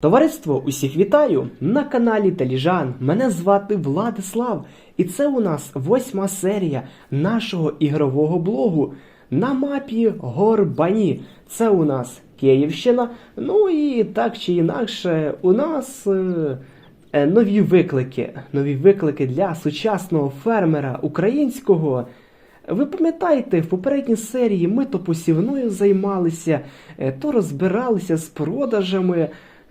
Товариство, усіх вітаю на каналі Таліжан. Мене звати Владислав, і це у нас восьма серія нашого ігрового блогу на мапі Горбані. Це у нас Київщина. Ну і так чи інакше, у нас е, е, нові виклики. Нові виклики для сучасного фермера українського. Ви пам'ятаєте, в попередній серії ми то посівною займалися, е, то розбиралися з продажами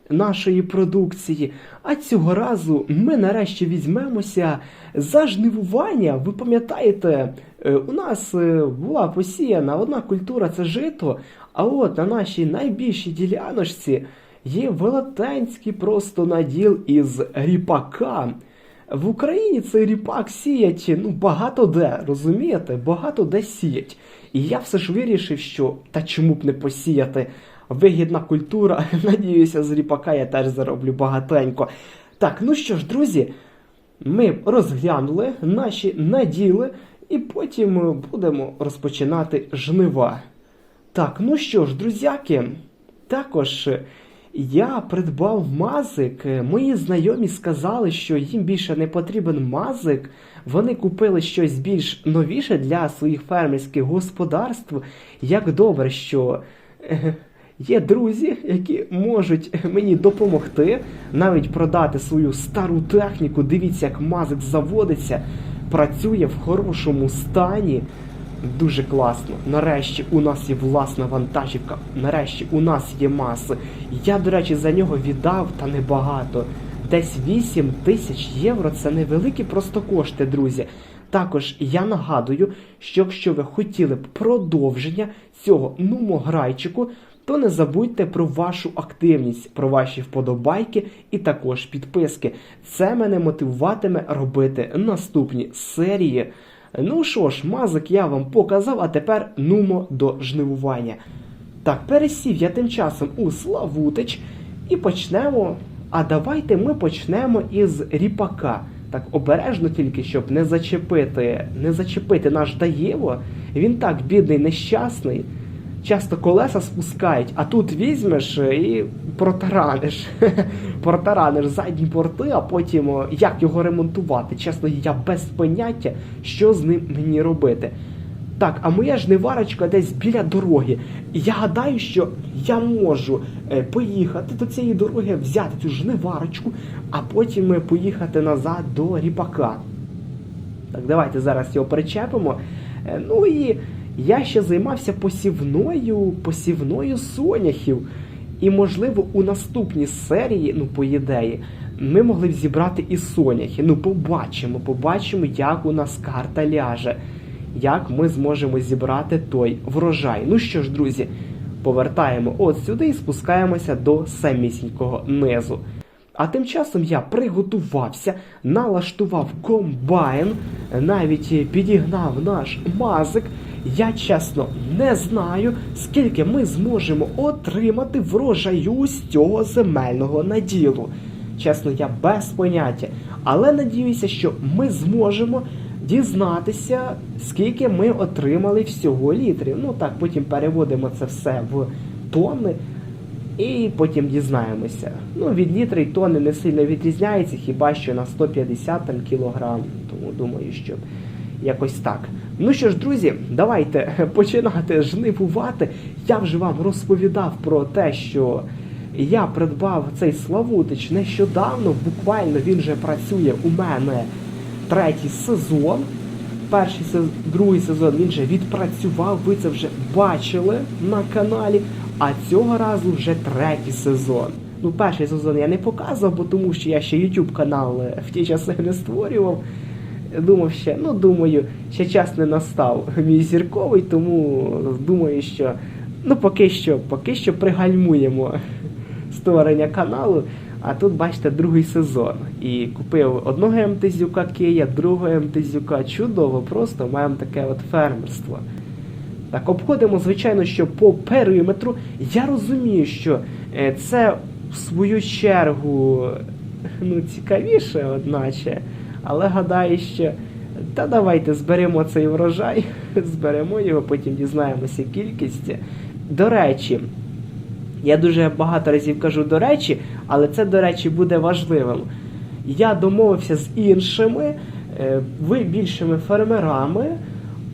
нашої продукції. А цього разу ми нарешті візьмемося за жнивування. Ви пам'ятаєте, е, у нас е, була посіяна одна культура це жито, а от на нашій найбільшій діляночці є велетенський просто наділ із ріпака. В Україні цей ріпак сіять ну, багато де, розумієте? Багато де сіять. І я все ж вирішив, що та чому б не посіяти вигідна культура. Надіюся, з ріпака я теж зароблю багатенько. Так, ну що ж, друзі, ми розглянули наші наділи, і потім будемо розпочинати жнива. Так, ну що ж, друзяки, також я придбав мазик. Мої знайомі сказали, що їм більше не потрібен мазик. Вони купили щось більш новіше для своїх фермерських господарств. Як добре, що е, є друзі, які можуть мені допомогти, навіть продати свою стару техніку. Дивіться, як мазик заводиться, працює в хорошому стані. Дуже класно. Нарешті у нас є власна вантажівка. Нарешті у нас є маси. Я, до речі, за нього віддав та небагато. Десь 8 тисяч євро це невеликі просто кошти, друзі. Також я нагадую, що якщо ви хотіли б продовження цього нумограйчику, то не забудьте про вашу активність, про ваші вподобайки і також підписки. Це мене мотивуватиме робити наступні серії. Ну що ж, мазик я вам показав, а тепер нумо до жнивування. Так, пересів я тим часом у Славутич і почнемо. А давайте ми почнемо із ріпака. Так, обережно тільки, щоб не зачепити, не зачепити наш Даєво. Він так бідний, нещасний. Часто колеса спускають, а тут візьмеш і протараниш. протараниш задні порти, а потім як його ремонтувати. Чесно, я без поняття, що з ним мені робити. Так, а моя жниварочка десь біля дороги. І Я гадаю, що я можу е, поїхати до цієї дороги, взяти цю жниварочку, а потім е, поїхати назад до ріпака. Так, давайте зараз його причепимо. Е, Ну і я ще займався посівною, посівною соняхів. І, можливо, у наступній серії, ну, по ідеї, ми могли б зібрати і соняхи. Ну, побачимо, побачимо, як у нас карта ляже, як ми зможемо зібрати той врожай. Ну що ж, друзі, повертаємо от сюди і спускаємося до самісінького низу. А тим часом я приготувався, налаштував комбайн, навіть підігнав наш мазик. Я чесно не знаю, скільки ми зможемо отримати врожаю з цього земельного наділу. Чесно, я без поняття. Але надіюся, що ми зможемо дізнатися, скільки ми отримали всього літрів. Ну так, потім переводимо це все в тонни. І потім дізнаємося. Ну, від літри й тонни не сильно відрізняється, хіба що на 150 там, кілограм. Тому думаю, що якось так. Ну що ж, друзі, давайте починати жнивувати. Я вже вам розповідав про те, що я придбав цей Славутич нещодавно, буквально він вже працює у мене третій сезон. Перший сезон, другий сезон він вже відпрацював, ви це вже бачили на каналі. А цього разу вже третій сезон. Ну, перший сезон я не показував, бо тому що я ще YouTube канал е, в ті часи не створював. Думав ще, ну думаю, ще час не настав мій зірковий, тому думаю, що ну поки що, поки що пригальмуємо створення каналу. А тут, бачите, другий сезон. І купив одного МТЗюка Кия, другого МТЗюка. Чудово, просто маємо таке от фермерство. Так, обходимо, звичайно, що по периметру. Я розумію, що е, це в свою чергу ну, цікавіше, одначе. Але гадаю, що та давайте зберемо цей врожай, зберемо його, потім дізнаємося кількість. До речі, Я дуже багато разів кажу до речі, але це, до речі, буде важливим. Я домовився з іншими, е, ви більшими фермерами,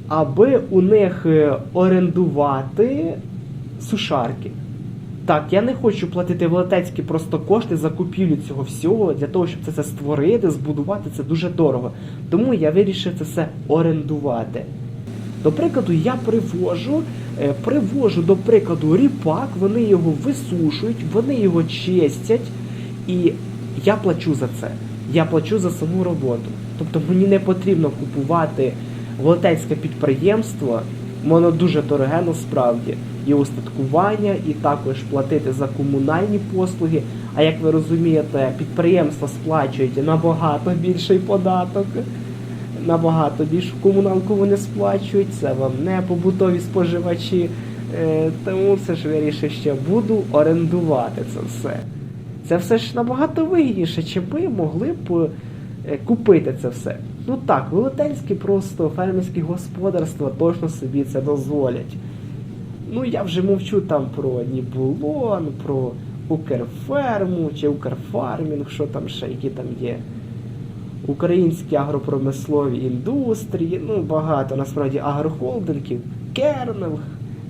аби у них е, орендувати сушарки. Так, я не хочу платити велетенські просто кошти за купівлю цього всього для того, щоб це все створити, збудувати це дуже дорого. Тому я вирішив це все орендувати. До прикладу, я привожу, е, привожу, до прикладу, ріпак, вони його висушують, вони його чистять, і я плачу за це. Я плачу за саму роботу. Тобто мені не потрібно купувати волонтерське підприємство, воно дуже дороге насправді. І устаткування, і також платити за комунальні послуги. А як ви розумієте, підприємства сплачують набагато більший податок набагато більшу комуналку вони сплачують, це вам не побутові споживачі. Е, Тому все ж вирішив, що буду орендувати це все. Це все ж набагато вигідніше, чи ми могли б е, купити це все. Ну так, велетенські просто фермерські господарства точно собі це дозволять. Ну я вже мовчу там про Нібулон, про Укрферму чи Укрфармінг, що там ще, які там є українські агропромислові індустрії, ну багато насправді агрохолдингів, кернел.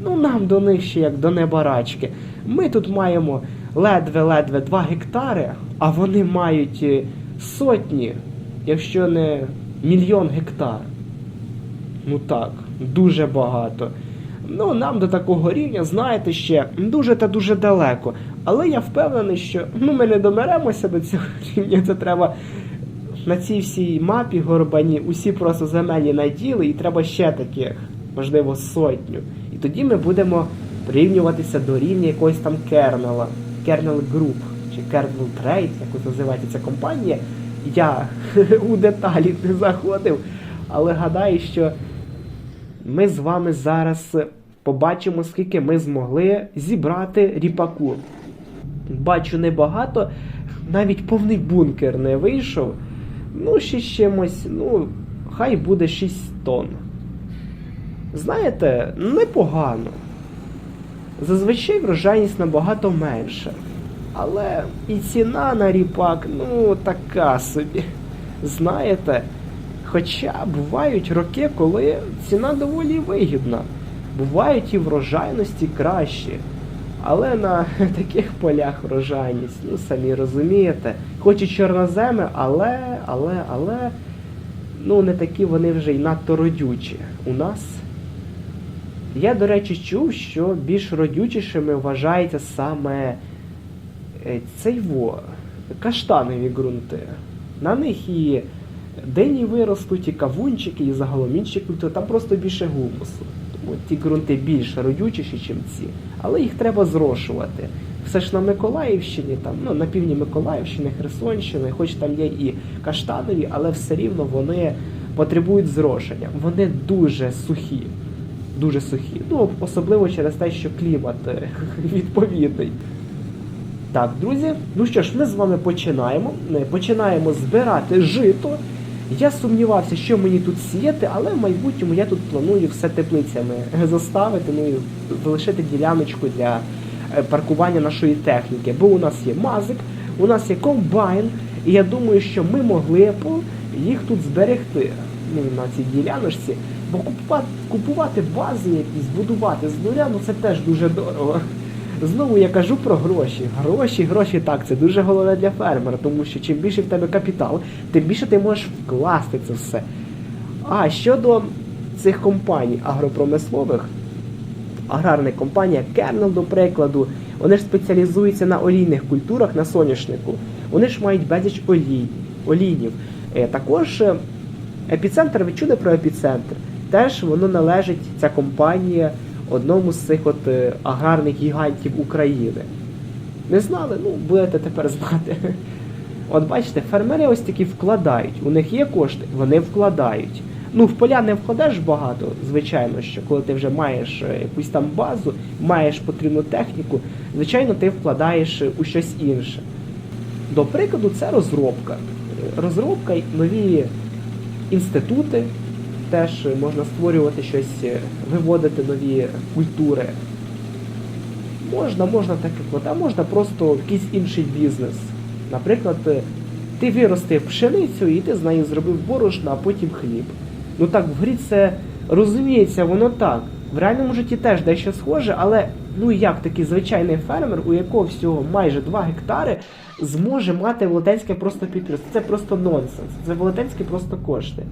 Ну нам до них ще як до небарачки. Ми тут маємо ледве-ледве 2 гектари, а вони мають е, сотні, якщо не мільйон гектар. Ну так, дуже багато. Ну, нам до такого рівня, знаєте, ще дуже та дуже далеко. Але я впевнений, що ну, ми не домеремося до цього рівня. Це треба на цій всій мапі горбані усі просто земельні наділи, і треба ще таких, можливо, сотню. І тоді ми будемо порівнюватися до рівня якогось там кернела, Kernel Group чи Kernel Trade, якось називається ця компанія. Я у деталі не заходив, але гадаю, що ми з вами зараз побачимо, скільки ми змогли зібрати ріпаку. Бачу небагато, навіть повний бункер не вийшов. Ну, ще чимось, ну, хай буде 6 тонн. Знаєте, непогано. Зазвичай врожайність набагато менша. Але і ціна на ріпак, ну, така собі. Знаєте, хоча бувають роки, коли ціна доволі вигідна. Бувають і врожайності кращі. Але на таких полях врожайність, ну самі розумієте, хоч і чорноземи, але, але, але, ну не такі вони вже й надто родючі. У нас. Я, до речі, чув, що більш родючішими вважається саме е, цей во, каштанові ґрунти. На них і дині виростуть, і кавунчики, і загалом інші культури, там просто більше гумусу. Тому ті ґрунти більш родючіші, ніж ці. Але їх треба зрошувати. Все ж на Миколаївщині, там, ну, на півдні Миколаївщини, Херсонщини, хоч там є і каштанові, але все рівно вони потребують зрошення. Вони дуже сухі. Дуже сухі. Ну, особливо через те, що клімат е, відповідний. Так, друзі, ну що ж, ми з вами починаємо. Е, Починаємо збирати жито. Я сумнівався, що мені тут сіяти, але в майбутньому я тут планую все теплицями заставити, ну і залишити діляночку для е, паркування нашої техніки. Бо у нас є мазик, у нас є комбайн, і я думаю, що ми могли б їх тут зберегти ну, на цій діляночці. Бо купувати, купувати бази якісь, будувати з нуля, ну це теж дуже дорого. Знову я кажу про гроші. Гроші, гроші так, це дуже головне для фермера, тому що чим більше в тебе капітал, тим більше ти можеш вкласти це все. А щодо цих компаній агропромислових, аграрна компанія Kernel, до прикладу, вони ж спеціалізуються на олійних культурах, на соняшнику. Вони ж мають безліч олій, олійнів. Е, також е, епіцентр, ви чули про епіцентр? Теж воно належить, ця компанія одному з цих от е, аграрних гігантів України. Не знали? Ну, будете тепер знати. От бачите, фермери ось такі вкладають. У них є кошти, вони вкладають. Ну, в поля не вкладаєш багато, звичайно, що коли ти вже маєш е, якусь там базу, маєш потрібну техніку, звичайно, ти вкладаєш е, у щось інше. До прикладу, це розробка. Розробка, нові інститути, теж можна створювати щось, е, виводити нові культури. Можна, можна таке от, а можна просто якийсь інший бізнес. Наприклад, е, ти виростив пшеницю і ти з нею зробив борошно, а потім хліб. Ну так, в грі це розуміється, воно так. В реальному житті теж дещо схоже, але ну як такий звичайний фермер, у якого всього майже 2 гектари, зможе мати велетенське просто підприємство. Це просто нонсенс. Це велетенські просто кошти.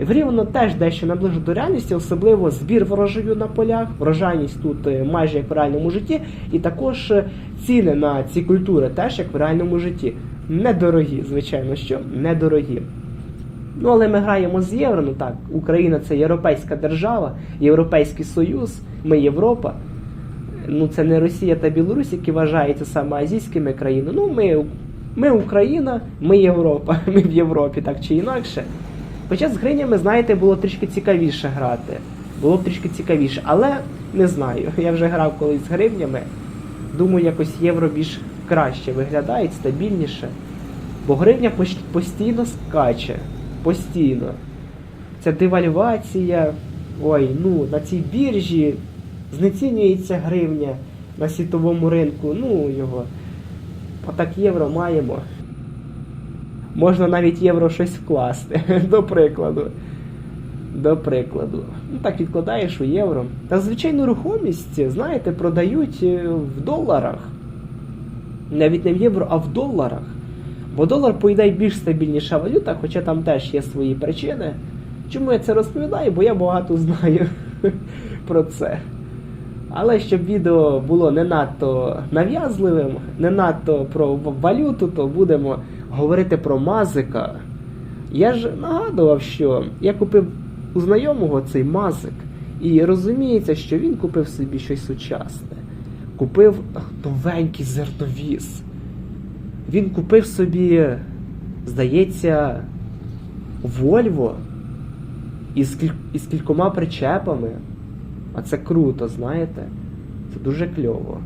В грі воно теж дещо наближено до реальності, особливо збір врожаю на полях, врожайність тут е, майже як в реальному житті, і також е, ціни на ці культури теж як в реальному житті. Недорогі, звичайно, що недорогі. Ну, але ми граємо з євро. Ну так, Україна це європейська держава, Європейський Союз, ми Європа. Ну, це не Росія та Білорусь, які вважаються саме азійськими країнами. Ну, ми, ми Україна, ми Європа, ми в Європі, так чи інакше. Хоча з гринями, знаєте, було трішки цікавіше грати. Було б трішки цікавіше, але не знаю. Я вже грав колись з гривнями. Думаю, якось євро більш краще виглядає, стабільніше. Бо гривня постійно скаче. Постійно. Ця девальвація. Ой, ну, на цій біржі знецінюється гривня на світовому ринку. Ну його. Отак євро маємо. Можна навіть євро щось вкласти, до прикладу. До прикладу. Ну так відкладаєш у євро. Та звичайну рухомість, знаєте, продають е, в доларах. Навіть не в євро, а в доларах. Бо долар, по ідеї, більш стабільніша валюта, хоча там теж є свої причини. Чому я це розповідаю? Бо я багато знаю про це. Але щоб відео було не надто нав'язливим, не надто про валюту, то будемо говорити про мазика. Я ж нагадував, що я купив у знайомого цей мазик, і розуміється, що він купив собі щось сучасне. Купив новенький зерновіз. Він купив собі, здається, Вольво із, кіль... із кількома причепами. А це круто, знаєте? Це дуже кльово.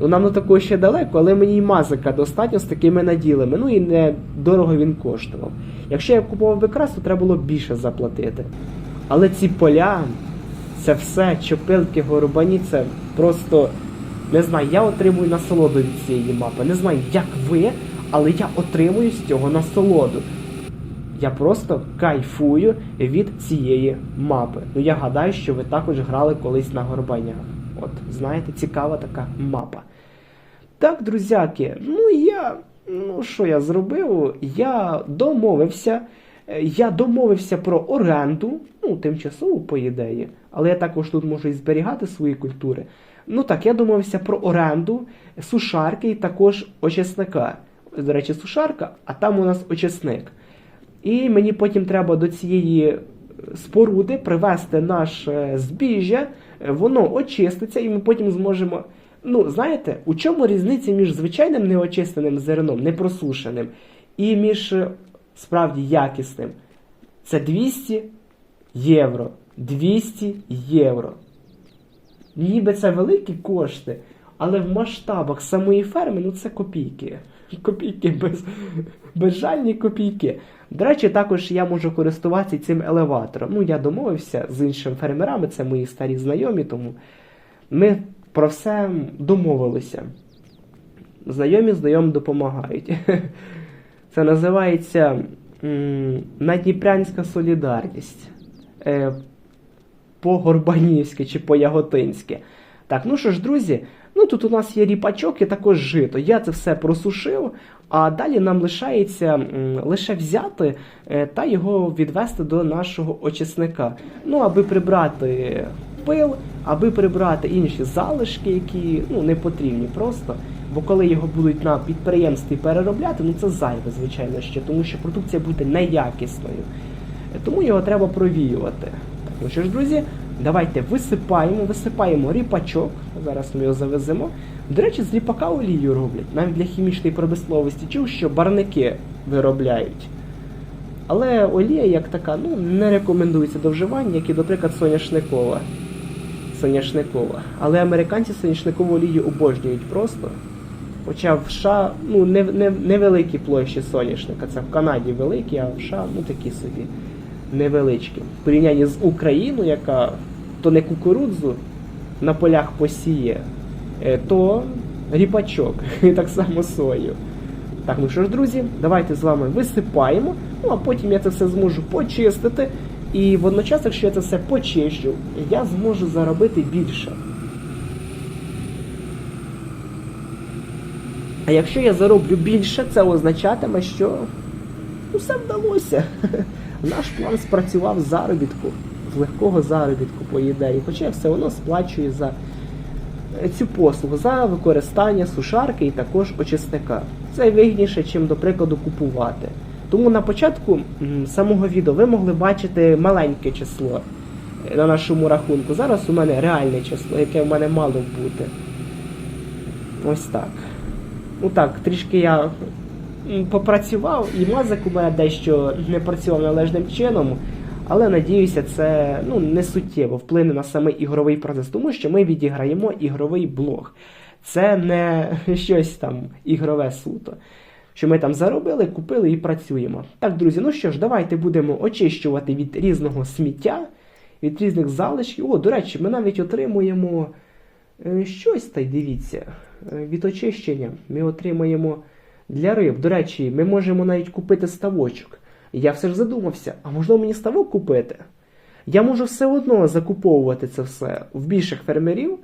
Ну, нам до такого ще далеко, але мені й мазика достатньо з такими наділами. Ну і не дорого він коштував. Якщо я купував би крас, то треба було більше заплатити. Але ці поля, це все, чопилки, горбані, це просто. Не знаю, я отримую насолоду від цієї мапи. Не знаю, як ви, але я отримую з цього насолоду. Я просто кайфую від цієї мапи. Ну я гадаю, що ви також грали колись на горбанях. От, знаєте, цікава така мапа. Так, друзяки, ну я. Ну, що я зробив? Я домовився. е, Я домовився про оренду, ну, тимчасову, по ідеї, але я також тут можу і зберігати свої культури. Ну так, я домовився про оренду сушарки і також очисника. До речі, сушарка, а там у нас очисник. І мені потім треба до цієї споруди привезти наше збіжжя, воно очиститься, і ми потім зможемо. Ну, знаєте, у чому різниця між звичайним неочистеним зерном, непросушеним, і між е, справді якісним? Це 200 євро. 200 євро. Ніби це великі кошти, але в масштабах самої ферми ну це копійки. Копійки без, безжальні копійки. До речі, також я можу користуватися цим елеватором. Ну, я домовився з іншими фермерами, це мої старі знайомі, тому ми про все домовилися. Знайомі знайомі допомагають. Це називається Надніпрянська солідарність. Е, по-горбанівськи чи по-яготинськи. Так, ну що ж, друзі, ну тут у нас є ріпачок і також жито. Я це все просушив, а далі нам лишається лише взяти е, та його відвести до нашого очисника. Ну, аби прибрати пил, аби прибрати інші залишки, які ну, не потрібні просто. Бо коли його будуть на підприємстві переробляти, ну це зайве, звичайно, ще, тому що продукція буде неякісною. Е, Тому його треба провіювати. Так, ну що ж, друзі, давайте висипаємо, висипаємо ріпачок. Зараз ми його завеземо. До речі, з ріпака олію роблять. Навіть для хімічної промисловості чув, що барники виробляють. Але олія як така, ну, не рекомендується до вживання, як і, наприклад, соняшникова. Соняшникова. Але американці соняшникову олію обожнюють просто. Хоча в США ну, не, не, невеликі площі соняшника. Це в Канаді великі, а в США ну, такі собі невеличкі. В порівнянні з Україною, яка то не кукурудзу на полях посіє, е, то ріпачок, так само сою. Так, ну що ж, друзі, давайте з вами висипаємо, ну а потім я це все зможу почистити. І водночас, якщо я це все почищу, я зможу заробити більше. А якщо я зароблю більше, це означатиме, що все вдалося. Наш план спрацював заробітку, з легкого заробітку, по ідеї. Хоча я все одно сплачую за цю послугу, за використання сушарки і також очисника. Це вигідніше, чим, до прикладу, купувати. Тому на початку самого відео ви могли бачити маленьке число е, на нашому рахунку. Зараз у мене реальне число, яке в мене мало бути. Ось так. Ну так, трішки я попрацював, і мозок у мене дещо не працював належним чином, але надіюся, це ну, не суттєво вплине на самий ігровий процес, тому що ми відіграємо ігровий блог. Це не щось там ігрове суто. Що ми там заробили, купили і працюємо. Так, друзі, ну що ж, давайте будемо очищувати від різного сміття, від різних залишків. О, до речі, ми навіть отримуємо е, щось та й дивіться. Е, Від очищення ми отримаємо для риб. До речі, ми можемо навіть купити ставочок. Я все ж задумався, а можливо мені ставок купити? Я можу все одно закуповувати це все в більших фермерів.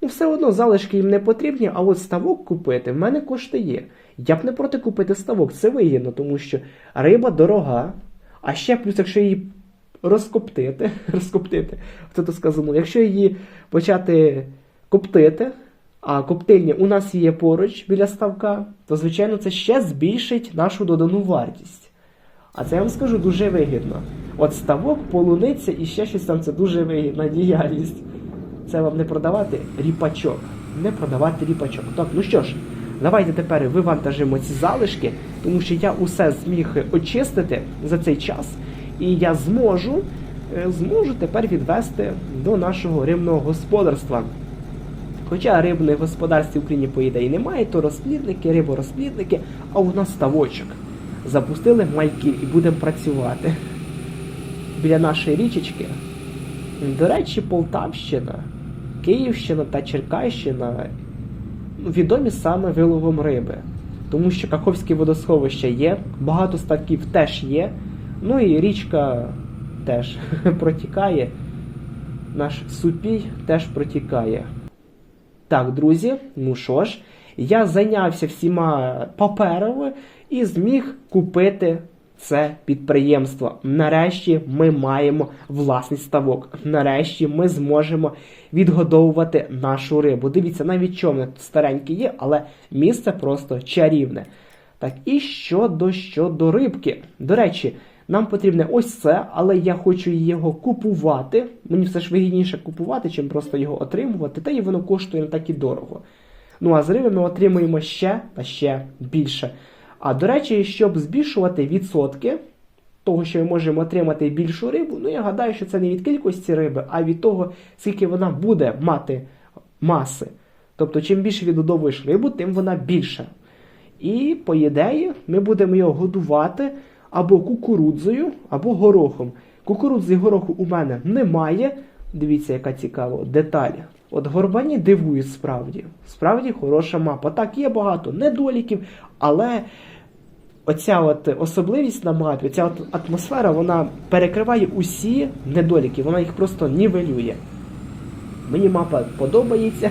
Ну, все одно залишки їм не потрібні, а от ставок купити в мене кошти є. Я б не проти купити ставок, це вигідно, тому що риба дорога. А ще плюс, якщо її розкоптити, розкоптити, хто то сказано, якщо її почати коптити, а коптильня у нас є поруч біля ставка, то звичайно це ще збільшить нашу додану вартість. А це я вам скажу дуже вигідно. От ставок, полуниця і ще щось там це дуже вигідна діяльність. Це вам не продавати ріпачок. Не продавати ріпачок. Так, ну що ж, давайте тепер вивантажимо ці залишки, тому що я усе зміг очистити за цей час, і я зможу, е, зможу тепер відвести до нашого рибного господарства. Хоча рибних господарств в Україні, по ідеї, немає, то розплідники, риборозплідники, а у нас ставочок. Запустили майки і будемо працювати біля нашої річечки. До речі, Полтавщина, Київщина та Черкащина відомі саме виловом риби. Тому що Каховське водосховище є, багато ставків теж є. Ну і річка теж протікає. Наш супій теж протікає. Так, друзі, ну що ж, я зайнявся всіма паперами і зміг купити це підприємство. Нарешті ми маємо власний ставок. Нарешті ми зможемо відгодовувати нашу рибу. Дивіться, навіть човник старенький є, але місце просто чарівне. Так, і щодо щодо рибки. До речі, нам потрібне ось це, але я хочу його купувати. Мені все ж вигідніше купувати, чим просто його отримувати, та і воно коштує не так і дорого. Ну а з риби ми отримуємо ще та ще більше. А до речі, щоб збільшувати відсотки того, що ми можемо отримати більшу рибу, ну я гадаю, що це не від кількості риби, а від того, скільки вона буде мати маси. Тобто, чим більше відгодовуєш рибу, тим вона більша. І, по ідеї, ми будемо його годувати або кукурудзою, або горохом. Кукурудзи і гороху у мене немає. Дивіться, яка цікава деталь. От горбані дивують справді. Справді хороша мапа. Так, є багато недоліків, але оця от особливість на мапі, ця атмосфера, вона перекриває усі недоліки, вона їх просто нівелює. Мені мапа подобається,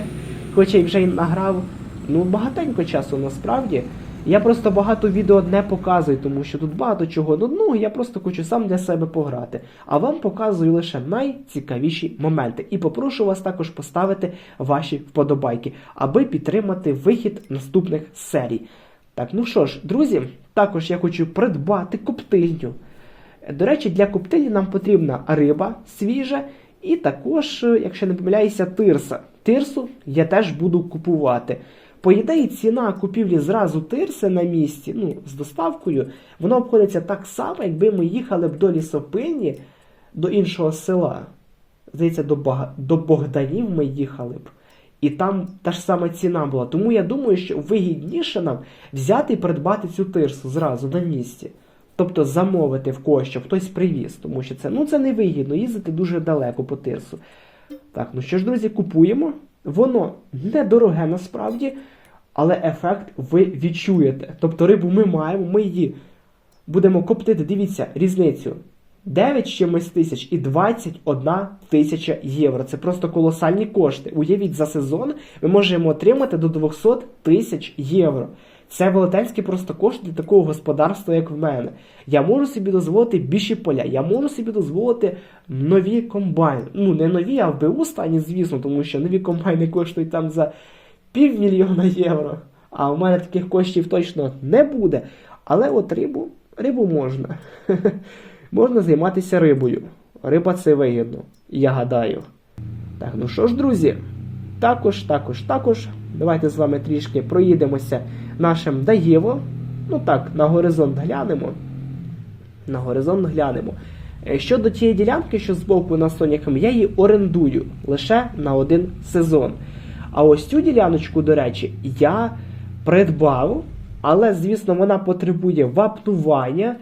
хоча й вже й награв ну, багатенько часу насправді. Я просто багато відео не показую, тому що тут багато чого нудного, я просто хочу сам для себе пограти. А вам показую лише найцікавіші моменти. І попрошу вас також поставити ваші вподобайки, аби підтримати вихід наступних серій. Так, ну що ж, друзі, також я хочу придбати коптильню. До речі, для коптильні нам потрібна риба свіжа, і також, е, якщо не помиляюся, тирса. Тирсу я теж буду купувати. По ідеї, ціна купівлі зразу тирси на місці, ну, з доставкою, вона обходиться так само, якби ми їхали б до лісопильні, до іншого села. Здається, до, Бога... до Богданів ми їхали б. І там та ж сама ціна була. Тому я думаю, що вигідніше нам взяти і придбати цю тирсу зразу на місці. Тобто замовити в когось, щоб хтось привіз, тому що це ну це не вигідно їздити дуже далеко по тирсу. Так, ну що ж, друзі, купуємо. Воно недороге насправді, але ефект ви відчуєте. Тобто рибу ми маємо, ми її будемо коптити. Дивіться різницю. 9 чимось тисяч і 21 тисяча євро. Це просто колосальні кошти. Уявіть, за сезон ми можемо отримати до 200 тисяч євро. Це велетенські просто кошти для такого господарства, як в мене. Я можу собі дозволити більші поля, я можу собі дозволити нові комбайни. Ну, не нові, а в БУ стані, звісно, тому що нові комбайни коштують там за півмільйона євро. А в мене таких коштів точно не буде. Але от рибу, рибу можна. можна займатися рибою. Риба це вигідно, я гадаю. Так, ну що ж, друзі, також, також, також. Давайте з вами трішки проїдемося нашим Даєво. Ну так, на горизонт глянемо. На горизонт глянемо. Е, Щодо тієї ділянки, що збоку на Соняком, я її орендую лише на один сезон. А ось цю діляночку, до речі, я придбав, але, звісно, вона потребує ваптування.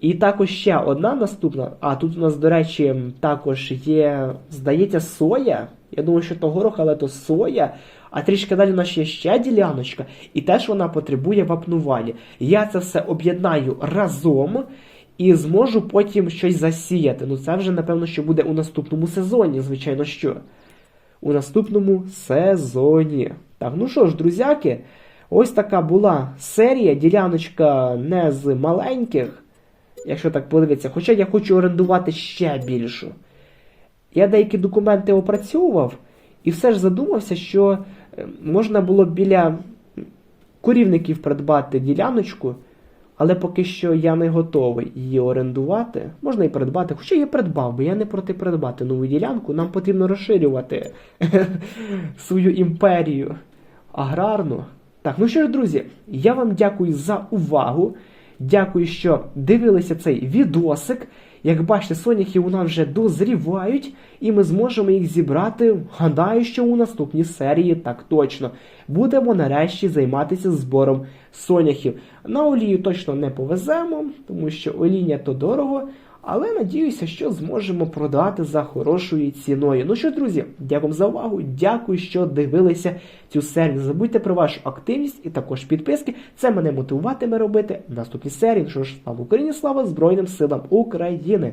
І також ще одна наступна. А тут у нас, до речі, також є, здається, соя. Я думаю, що то горох, але то соя. А трішки далі у нас є ще діляночка, і теж вона потребує вапнування. Я це все об'єднаю разом і зможу потім щось засіяти. Ну це вже, напевно, що буде у наступному сезоні, звичайно що. У наступному сезоні. Так, ну що ж, друзяки, ось така була серія. Діляночка не з маленьких, якщо так подивитися. Хоча я хочу орендувати ще більшу. Я деякі документи опрацьовував і все ж задумався, що е, можна було біля корівників придбати діляночку, але поки що я не готовий її орендувати. Можна і придбати, хоча я придбав, бо я не проти придбати нову ділянку. Нам потрібно розширювати свою імперію аграрну. Так, ну що ж, друзі, я вам дякую за увагу. Дякую, що дивилися цей відосик. Як бачите, соняхи у нас вже дозрівають, і ми зможемо їх зібрати. Гадаю, що у наступній серії так точно. Будемо нарешті займатися збором соняхів. На олію точно не повеземо, тому що оління то дорого. Але надіюся, що зможемо продати за хорошою ціною. Ну що, друзі, дякую за увагу. Дякую, що дивилися цю серію. Не забудьте про вашу активність і також підписки. Це мене мотивуватиме робити наступні серії. Ну Що ж, слава Україні, слава Збройним силам України!